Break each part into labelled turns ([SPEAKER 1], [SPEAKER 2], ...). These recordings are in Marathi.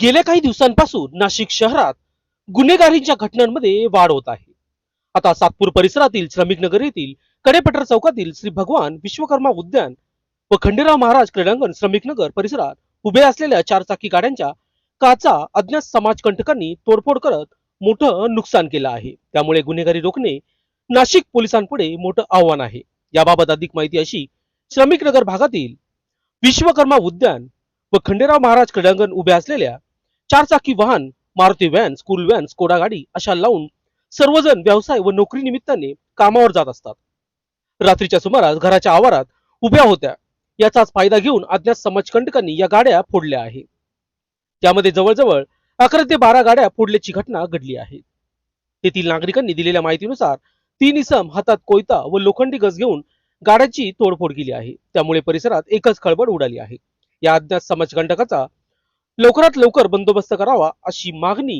[SPEAKER 1] गेल्या काही दिवसांपासून नाशिक शहरात गुन्हेगारीच्या घटनांमध्ये वाढ होत आहे. आता सातपूर परिसरातील श्रमिक नगर येथील कडेपटर चौकातील श्री भगवान विश्वकर्मा उद्यान व खंडेराव महाराज क्रीडांगण श्रमिक नगर परिसरात उभे असलेल्या चारचाकी गाड्यांच्या काचा अज्ञात समाजकंटकांनी तोडफोड करत मोठं नुकसान केलं आहे. त्यामुळे गुन्हेगारी रोखणे नाशिक पोलिसांपुढे मोठं आव्हान आहे. याबाबत अधिक माहिती अशी श्रमिक नगर भागातील विश्वकर्मा उद्यान व खंडेराव महाराज क्रीडांगण उभ्या असलेल्या चारचाकी वाहन Maruti van school van Skoda गाडी अशा लावून सर्वजण व्यवसाय व नोकरी निमित्ताने कामावर जात असतात. रात्रीच्या सुमारास घराच्या आवारात उभ्या होत्या. याचाच फायदा घेऊन अज्ञात समाजकंटकांनी या गाड्या फोडल्या आहे. त्यामध्ये जवळजवळ अकरा ते बारा गाड्या फोडल्याची घटना घडली आहे. तेथील नागरिकांनी दिलेल्या माहितीनुसार तीन इसम हातात कोयता व लोखंडी गज घेऊन गाड्याची तोडफोड केली आहे. त्यामुळे परिसरात एकच खळबळ उडाली आहे. या अज्ञात समाजकंटकाचा लवकरात लवकर बंदोबस्त करावा अशी मागणी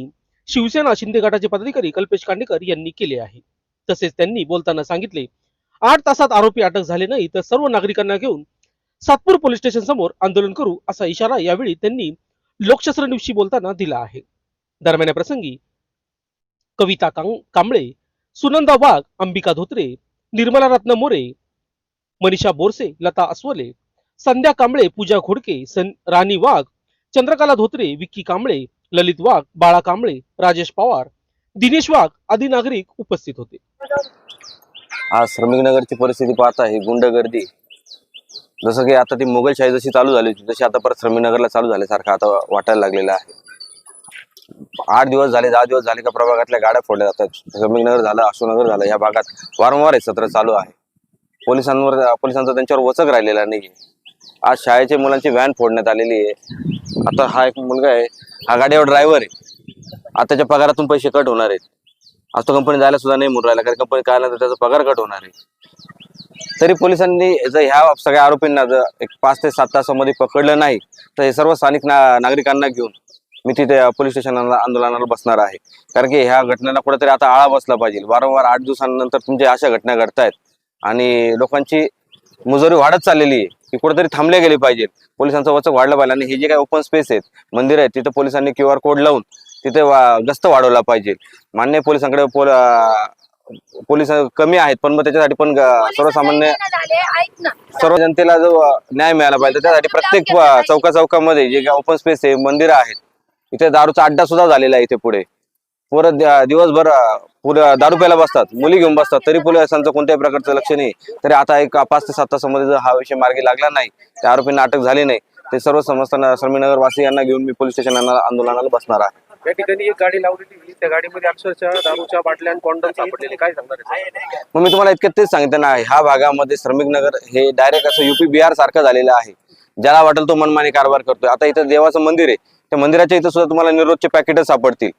[SPEAKER 1] शिवसेना शिंदे गटाचे पदाधिकारी कल्पेश कांडेकर यांनी केली आहे. तसेच त्यांनी बोलताना सांगितले आठ तासात आरोपी अटक झाले नाही तर सर्व नागरिकांना घेऊन सातपूर पोलीस स्टेशन समोर आंदोलन करू असा इशारा यावेळी त्यांनी लोकशास्त्र न्यूजशी बोलताना दिला आहे. दरम्यान प्रसंगी कविता कांबळे सुनंदा वाघ अंबिका धोत्रे निर्मला रत्न मोरे मनीषा बोरसे लता अस्वले संध्या कांबळे पूजा घोडके सन राणी वाघ चंद्रकला धोत्रे विक्की कांबळे ललित वाघ बाळा कांबळे राजेश पवार दिनेश वाघ आदी नागरिक उपस्थित होते.
[SPEAKER 2] आज श्रमिक नगरची परिस्थिती पाहता ही गुंडगर्दी. जसं की आता ती मुघलशाही जशी चालू झाली होती तशी आता परत श्रमिक नगरला चालू झाल्यासारखं आता वाटायला लागलेलं आहे. आठ दिवस झाले दहा दिवस झाले का प्रभागातल्या गाड्या फोडल्या जातात. श्रमिक नगर झालं अशोकनगर झालं या भागात वारंवार हे सत्र चालू आहे. पोलिसांवर पोलिसांचा त्यांच्यावर वचक राहिलेला नाही आज शाळेच्या मुलांची व्हॅन फोडण्यात आलेली आहे. आता हा एक मुलगा आहे. हा गाडीवर ड्रायव्हर आहे. आता त्याच्या पगारातून पैसे कट होणार आहेत. आज तो कंपनी जायला सुद्धा नाही म्हणून राहिला. कारण कंपनी काय त्याचा पगार कट होणार आहे. तरी पोलिसांनी जर ह्या सगळ्या आरोपींना जर एक पाच ते सात तासामध्ये पकडलं नाही तर हे सर्व स्थानिक ना नागरिकांना घेऊन मी तिथे पोलीस स्टेशनला आंदोलनाला बसणार आहे. कारण की ह्या घटनेला कुठेतरी आता आळा बसला पाहिजे. वारंवार आठ दिवसांनंतर तुमच्या अशा घटना घडतायत. आणि लोकांची मुजोरी वाढत चाललेली आहे. की कुठेतरी थांबले गेले पाहिजे पोलिसांचं वचक वाढलं पाहिजे आणि हे जे काही ओपन स्पेस आहेत मंदिर आहेत तिथे पोलिसांनी क्यू आर कोड लावून तिथे वा- गस्त वाढवला पाहिजे. मान्य पोलिसांकडे पोल पोलीस कमी आहेत पण मग त्याच्यासाठी पण सर्वसामान्य सर्व जनतेला जो न्याय मिळाला पाहिजे त्यासाठी प्रत्येक चौका चौकामध्ये जे ओपन स्पेस आहे मंदिर आहेत इथे दारूचा अड्डा सुद्धा झालेला आहे इथे पुढे. पुरं दिवसभर पुरं दारू प्यायला बसतात मुली घेऊन बसतात तरी पोलिसांचं कोणत्याही प्रकारचं लक्ष नाही. तरी आता एक पाच ते सात तासामध्ये जर हा विषय मार्गी लागला नाही त्या आरोपींना अटक झाली नाही ते सर्व समजताना श्रमीनगर वासी यांना घेऊन मी पोलीस स्टेशनला आंदोलनाला बसणार आहे.
[SPEAKER 3] या ठिकाणी एक गाडी लावलेली होती त्या गाडीमध्ये अक्षरशः दारूच्या बाटल्या आणि कॉन्डम सापडलेले. काय सांगणार आहे?
[SPEAKER 2] मग मी तुम्हाला इतकं तेच सांगते ना ह्या भागामध्ये श्रमिक नगर हे डायरेक्ट असं युपी बिहार सारखं झालेलं आहे. ज्याला वाटेल तो मनमानी कारभार करतोय. आता इथं देवाचं मंदिर आहे. त्या मंदिराच्या इथं सुद्धा तुम्हाला निरोधचे पॅकेटच सापडतील.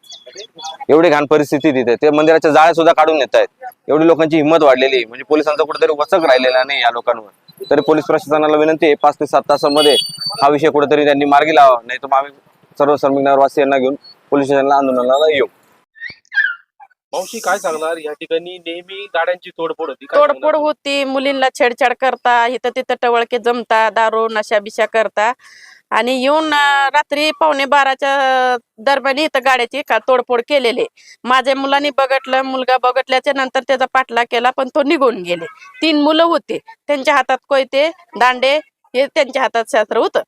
[SPEAKER 2] एवढी घाण परिस्थिती तिथे. ते मंदिराच्या जाळ्या सुद्धा काढून येत आहेत. एवढी लोकांची हिंमत वाढलेली आहे. म्हणजे पोलिसांचा कुठेतरी वचक राहिलेला नाही या लोकांवर. तरी पोलीस प्रशासनाला विनंती आहे पाच ते सात तासामध्ये हा विषय कुठेतरी त्यांनी मार्गी लावा नाही तर मग आम्ही सर्व श्रमिक नगरवासियांना घेऊन पोलीस स्टेशनला आंदोलनाला येऊ.
[SPEAKER 3] मावशी काय सांगणार? या ठिकाणी नेहमी गाड्यांची तोडफोड होती.
[SPEAKER 4] तोडफोड? होती. मुलींना छेडछाड करता इथं तिथं टवळके जमता दारू नशा बिशा करता. आणि येऊन रात्री पावणे बाराच्या दरम्यान इथं गाड्याची का तोडफोड केलेली माझ्या मुलांनी बघितलं मुलगा बघितल्याच्या नंतर त्याचा पाठला केला पण तो निघून गेले. तीन मुलं होते. त्यांच्या हातात कोयते दांडे हे त्यांच्या हातात शास्त्र होतं.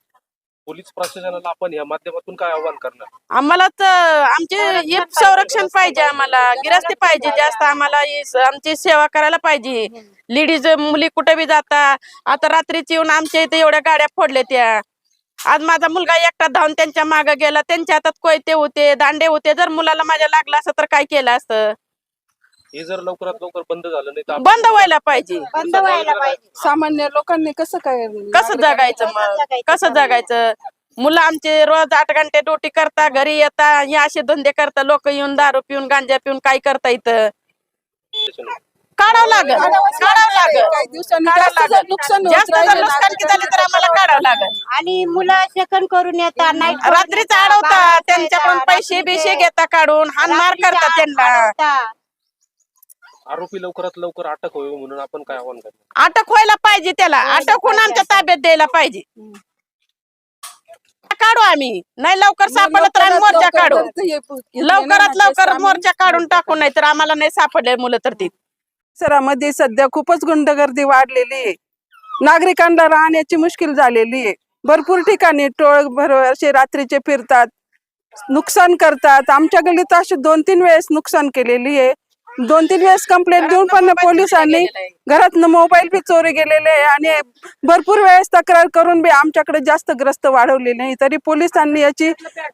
[SPEAKER 3] पोलीस प्रशासनाला आपण या माध्यमातून काय आव्हान करणार?
[SPEAKER 4] आम्हाला तर आमचे हे संरक्षण पाहिजे आम्हाला. गिरास्ती पाहिजे जास्त आम्हाला. हे आमची सेवा करायला पाहिजे. लेडीज मुली कुठे बी जाता. आता रात्रीची येऊन आमच्या इथे एवढ्या गाड्या फोडल्या त्या. आज माझा मुलगा एकटा धावून त्यांच्या मागे गेला. त्यांच्या हातात कोयते होते दांडे होते. जर मुलाला माझ्या लागलं असतं तर काय केलं असतं?
[SPEAKER 3] हे जर लवकरात लवकर बंद झालं नाही तर आपण-
[SPEAKER 4] बंद व्हायला पाहिजे.
[SPEAKER 5] बंद व्हायला पाहिजे. सामान्य लोकांनी कसं काय
[SPEAKER 4] कसं जगायचं मग? कसं जगायचं? मुलं आमचे रोज आठ घंटे ड्युटी करता घरी येता हे असे धंदे करता. लोक येऊन दारू पिऊन गांजा पिऊन काय करता इथं? काढावं लागल. काढावं लागल.
[SPEAKER 5] जास्त जर. नुकसान होत
[SPEAKER 4] जास्त जर
[SPEAKER 5] राहिलं
[SPEAKER 4] नुकसान झाले तर आम्हाला काढावं लागल.
[SPEAKER 6] आणि मुलं सेकंड करून येतात नाईट
[SPEAKER 4] रात्रीच अडवता त्यांच्याकडून पैसे बिशे घेता काढून हानमार करता त्यांना.
[SPEAKER 3] आरोपी लवकरात लवकर अटक होईल म्हणून आपण काय आव्हान करणार?
[SPEAKER 4] अटक व्हायला पाहिजे त्याला. अटक होऊन आमच्या ताब्यात द्यायला पाहिजे. काढू आम्ही. नाही लवकर सापडलं तर आम्ही मोर्चा काढू. लवकरात लवकर मोर्चा काढून टाकू नाही तर आम्हाला नाही सापडले मुलं तर ती.
[SPEAKER 5] परिसरामध्ये सध्या खूपच गुंडगर्दी वाढलेली आहे. नागरिकांना राहण्याची मुश्किल झालेली आहे. भरपूर ठिकाणी टोळ भर असे रात्रीचे फिरतात नुकसान करतात. आमच्या गल्लीत असे दोन तीन वेळेस नुकसान केलेली आहे. दोन तीन वेळेस कंप्लेंट देऊन पण पोलिसांनी घरात मोबाईल बी चोरी गेलेले आहे आणि भरपूर वेळेस तक्रार करून बी आमच्याकडे जास्त ग्रस्त वाढवले नाही. तरी पोलिसांनी याची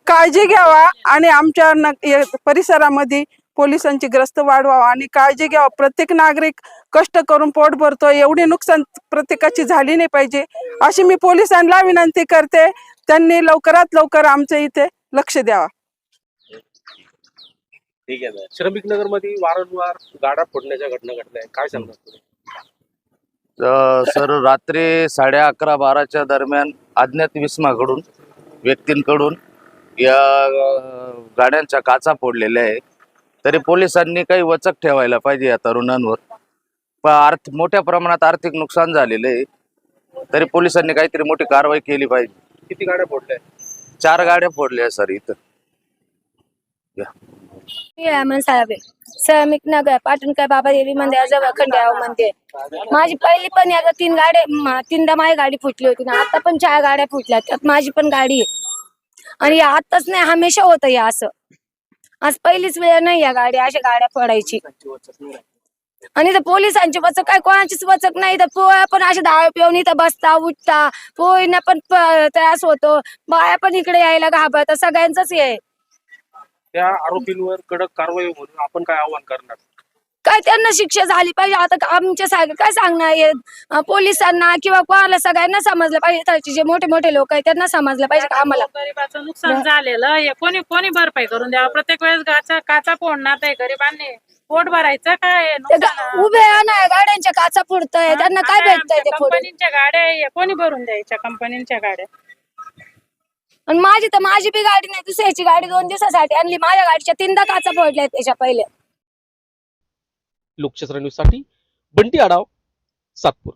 [SPEAKER 5] काळजी घ्यावा आणि आमच्या परिसरामध्ये पोलिसांची ग्रस्त वाढवावा आणि काळजी घ्यावा. प्रत्येक नागरिक कष्ट करून पोट भरतो एवढी नुकसान प्रत्येकाची झाली नाही पाहिजे अशी मी पोलिसांना विनंती करते. त्यांनी लवकरात लवकर आमच्या इथे लक्ष द्यावा.
[SPEAKER 3] ठीक आहे श्रमिक नगरमध्ये वारंवार गाड्या फोडण्याच्या घटना घडल्या आहेत. काय
[SPEAKER 7] अ, सर रात्री साडे अकरा बाराच्या दरम्यान अज्ञात विस्माकडून व्यक्तींकडून या गाड्यांच्या काचा फोडलेल्या आहे तरी पोलिसांनी काही वचक ठेवायला पाहिजे या तरुणांवर. पण अर्थ मोठ्या प्रमाणात आर्थिक नुकसान झालेलं आहे. तरी पोलिसांनी काहीतरी मोठी कारवाई केली पाहिजे.
[SPEAKER 3] किती गाड्या फोडल्या?
[SPEAKER 7] चार गाड्या फोडल्या सर इथं.
[SPEAKER 8] श्रमिक नगर पाटणकर बाबा देवी मंदिराजवळ खंडेराव मंदिर. माझी पहिली पण आता तीन गाड्या तीनदा माझी गाडी फुटली होती ना आता पण चार गाड्या फुटल्या. त्यात माझी पण गाडी आहे. आणि आताच नाही हमेशा होतं हे असं. आज पहिलीच वेळ नाही या गाड्या अशा गाड्या पडायची आणि तर पोलिसांची वचक काय? कोणाचीच वचक नाही. तर पोळ्या पण अशा दाळ पिऊन इथं बसता उठता. पोळीना पण त्रास होतो. बाया पण इकडे यायला घाबरतात. सगळ्यांचाच हे. आहे.
[SPEAKER 3] त्या आरोपींवर कडक कारवाई म्हणून आपण काय आव्हान करणार?
[SPEAKER 8] काय त्यांना शिक्षा झाली पाहिजे? आता आमच्या सारखं काय सांगणार अं, पोलिसांना किंवा कोणाला सगळ्यांना समजलं पाहिजे. जे मोठे मोठे लोक आहेत त्यांना समजलं पाहिजे का आम्हाला?
[SPEAKER 9] गरिबाचं नुकसान झालेलं हे कोणी कोणी भरपाई करून द्यावं? प्रत्येक वेळेस गाचा काचा फोडणार गरिबांनी. पोट भरायचं काय?
[SPEAKER 8] उभे नाही गाड्यांच्या काचा फुडतंय त्यांना काय
[SPEAKER 9] आता
[SPEAKER 8] भेटतंय ते
[SPEAKER 9] आमच्या
[SPEAKER 8] फोडून
[SPEAKER 9] कंपनीच्या गाड्या आहे, हे कोणी भरून द्यायच्या कंपनीच्या गाड्या?
[SPEAKER 8] आणि माझी तर माझी बी गाडी नाही. दुसऱ्याची गाडी दोन दिवसासाठी आणली. माझ्या गाडीच्या तीनदा काचा फोडल्या त्याच्या पहिले.
[SPEAKER 1] लोकशास्त्र न्यूजसाठी बंटी आडाव सातपूर.